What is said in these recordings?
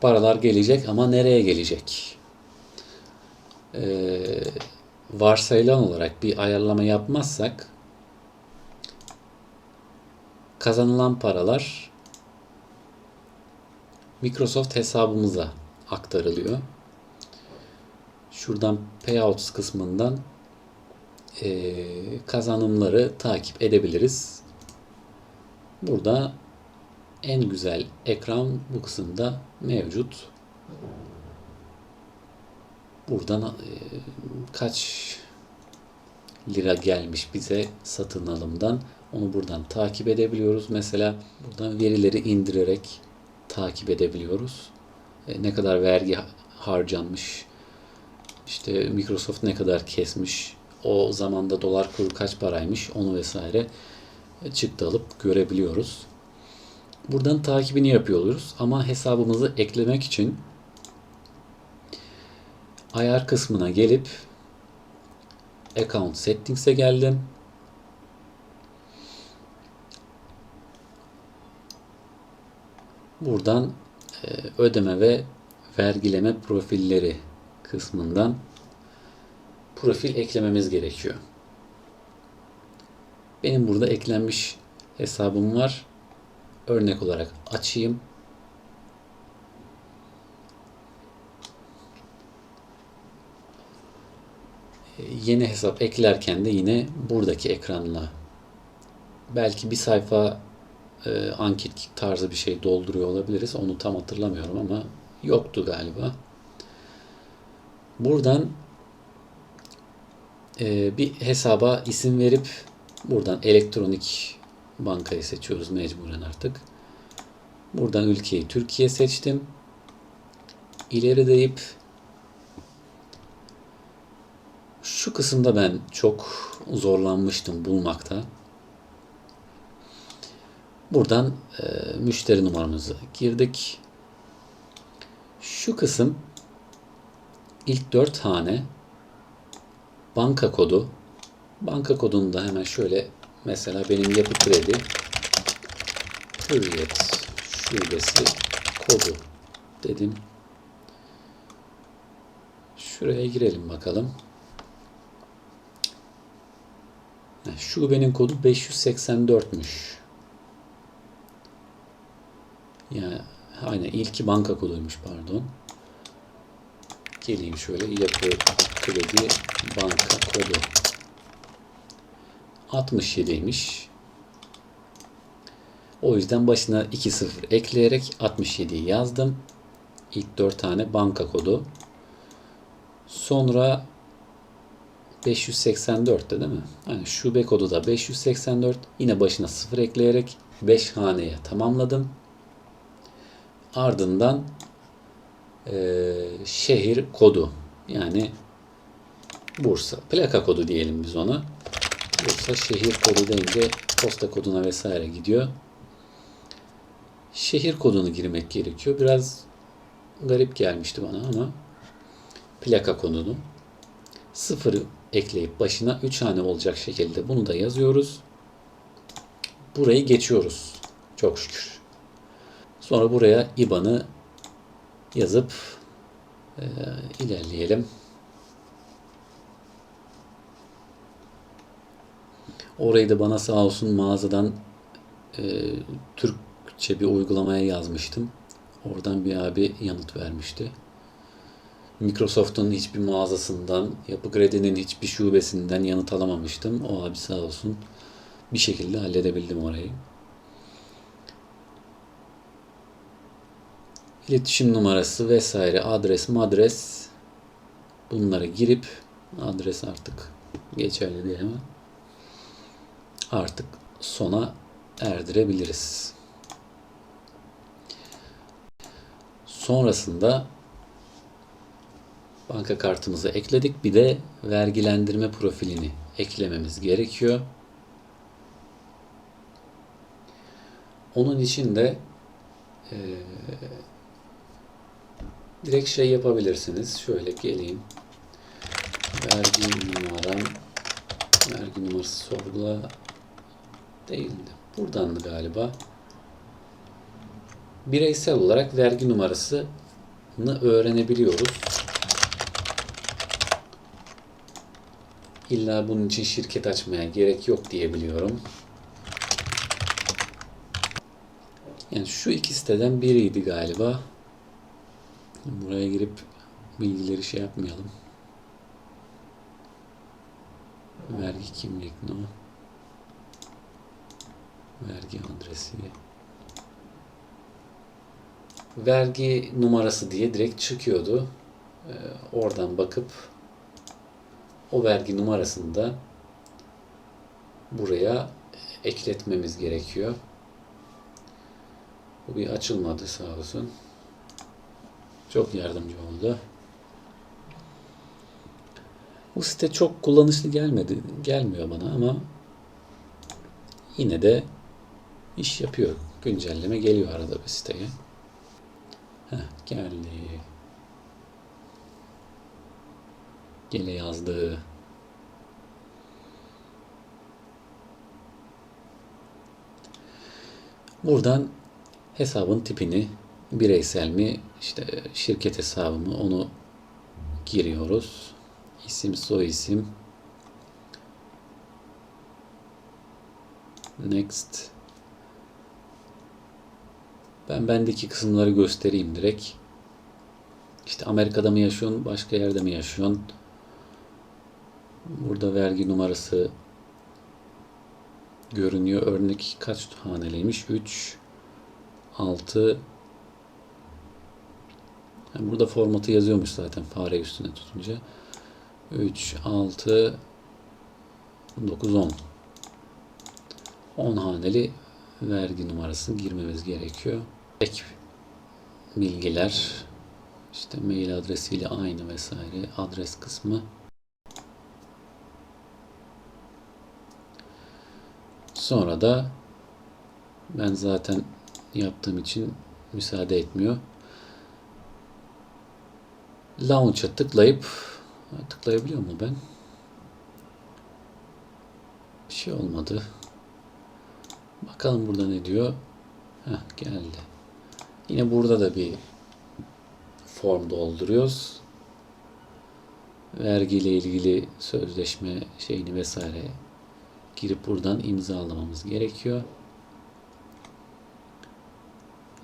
paralar gelecek ama nereye gelecek? Ee, varsayılan olarak bir ayarlama yapmazsak kazanılan paralar Microsoft hesabımıza aktarılıyor. Şuradan payouts kısmından e, kazanımları takip edebiliriz. Burada en güzel ekran bu kısımda mevcut. Buradan e, kaç lira gelmiş bize satın alımdan onu buradan takip edebiliyoruz. Mesela buradan verileri indirerek takip edebiliyoruz. E, ne kadar vergi harcanmış, işte Microsoft ne kadar kesmiş, o zamanda dolar kuru kaç paraymış onu vesaire çıktı alıp görebiliyoruz. Buradan takibini yapıyoruz ama hesabımızı eklemek için ayar kısmına gelip Account Settings'e geldim. Buradan e, ödeme ve vergileme profilleri kısmından profil eklememiz gerekiyor. Benim burada eklenmiş hesabım var. Örnek olarak açayım. Yeni hesap eklerken de yine buradaki ekranla belki bir sayfa e, anket tarzı bir şey dolduruyor olabiliriz. Onu tam hatırlamıyorum ama yoktu galiba. Buradan e, bir hesaba isim verip buradan elektronik bankayı seçiyoruz mecburen artık. Buradan ülkeyi Türkiye seçtim. İleri deyip şu kısımda ben çok zorlanmıştım bulmakta. Buradan e, müşteri numaramızı girdik. Şu kısım ilk dört hane banka kodu. Banka kodunu da hemen şöyle mesela benim yapı kredi hürriyet şubesi kodu dedim. Şuraya girelim bakalım. Şubenin kodu 584'müş. Yani aynen ilki banka koduymuş pardon. Geleyim şöyle yapı kredi banka kodu 67'ymiş. O yüzden başına 2 sıfır ekleyerek 67'yi yazdım. İlk 4 tane banka kodu. Sonra 584'te değil mi? Yani şube kodu da 584. Yine başına 0 ekleyerek 5 haneye tamamladım. Ardından e, şehir kodu yani Bursa. Plaka kodu diyelim biz ona. Bursa şehir kodu deyince posta koduna vesaire gidiyor. Şehir kodunu girmek gerekiyor. Biraz garip gelmişti bana ama plaka kodunu sıfırı ekleyip başına 3 hane olacak şekilde bunu da yazıyoruz. Burayı geçiyoruz. Çok şükür. Sonra buraya IBAN'ı yazıp e, ilerleyelim. Orayı da bana sağ olsun mağazadan e, Türkçe bir uygulamaya yazmıştım. Oradan bir abi yanıt vermişti. Microsoft'un hiçbir mağazasından, Yapı Kredi'nin hiçbir şubesinden yanıt alamamıştım. O abi sağ olsun bir şekilde halledebildim orayı. İletişim numarası vesaire, adres, madres bunlara girip adres artık geçerli değil ama artık sona erdirebiliriz. Sonrasında banka kartımızı ekledik. Bir de vergilendirme profilini eklememiz gerekiyor. Onun için de e, direkt şey yapabilirsiniz. Şöyle geleyim. Vergi numaram vergi numarası sorgula değildi. Buradandı galiba. Bireysel olarak vergi numarası öğrenebiliyoruz. İlla bunun için şirket açmaya gerek yok diyebiliyorum. Yani şu iki siteden biriydi galiba. Buraya girip bilgileri şey yapmayalım. Vergi kimlik no. Vergi adresi. Vergi numarası diye direkt çıkıyordu. Ee, oradan bakıp o vergi numarasını da buraya ekletmemiz gerekiyor. Bu bir açılmadı sağ olsun. Çok yardımcı oldu. Bu site çok kullanışlı gelmedi, gelmiyor bana ama yine de iş yapıyor. Güncelleme geliyor arada bir siteye. Heh, geldi. Gele yazdı. Buradan hesabın tipini bireysel mi işte şirket hesabı mı onu giriyoruz. İsim soy isim. Next. Ben bendeki kısımları göstereyim direkt. İşte Amerika'da mı yaşıyorsun, başka yerde mi yaşıyorsun? Burada vergi numarası görünüyor. Örnek kaç haneliymiş? 3 6 yani burada formatı yazıyormuş zaten fare üstüne tutunca. 3 6 9 10 10 haneli vergi numarasını girmemiz gerekiyor. Ek bilgiler işte mail adresiyle aynı vesaire adres kısmı Sonra da ben zaten yaptığım için müsaade etmiyor. Launch'a tıklayıp tıklayabiliyor mu ben? Bir şey olmadı. Bakalım burada ne diyor. Heh, geldi. Yine burada da bir form dolduruyoruz. Vergi ile ilgili sözleşme şeyini vesaire girip buradan imzalamamız gerekiyor.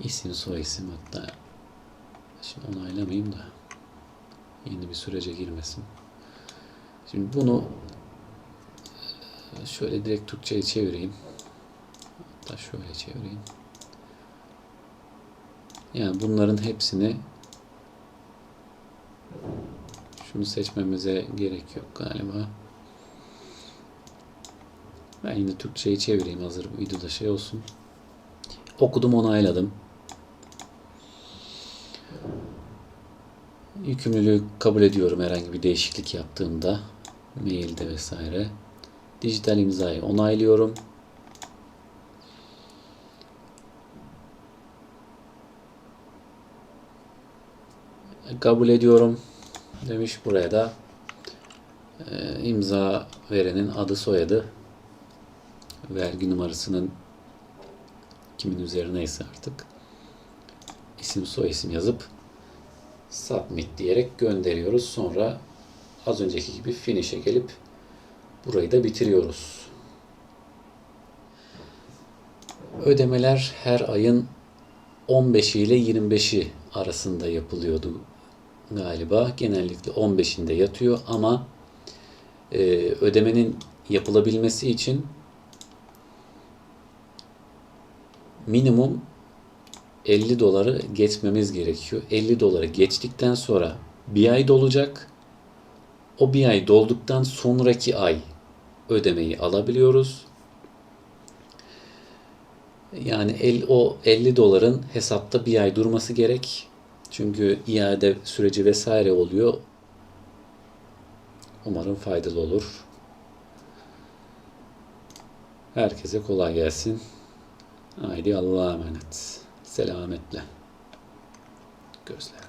İsim, soy isim hatta şimdi onaylamayayım da yeni bir sürece girmesin. Şimdi bunu şöyle direkt Türkçe'ye çevireyim. Hatta şöyle çevireyim. Yani bunların hepsini şunu seçmemize gerek yok galiba. Ben yine Türkçe'yi çevireyim hazır bu videoda şey olsun. Okudum onayladım. Yükümlülüğü kabul ediyorum herhangi bir değişiklik yaptığımda. Mailde vesaire. Dijital imzayı onaylıyorum. Kabul ediyorum demiş buraya da e, imza verenin adı soyadı vergi numarasının kimin üzerineyse artık isim soy isim yazıp submit diyerek gönderiyoruz. Sonra az önceki gibi finish'e gelip burayı da bitiriyoruz. Ödemeler her ayın 15 ile 25'i arasında yapılıyordu galiba. Genellikle 15'inde yatıyor ama e, ödemenin yapılabilmesi için minimum 50 doları geçmemiz gerekiyor. 50 doları geçtikten sonra bir ay dolacak. O bir ay dolduktan sonraki ay ödemeyi alabiliyoruz. Yani el, o 50 doların hesapta bir ay durması gerek. Çünkü iade süreci vesaire oluyor. Umarım faydalı olur. Herkese kolay gelsin. Haydi Allah'a emanet. Selametle. Gözler.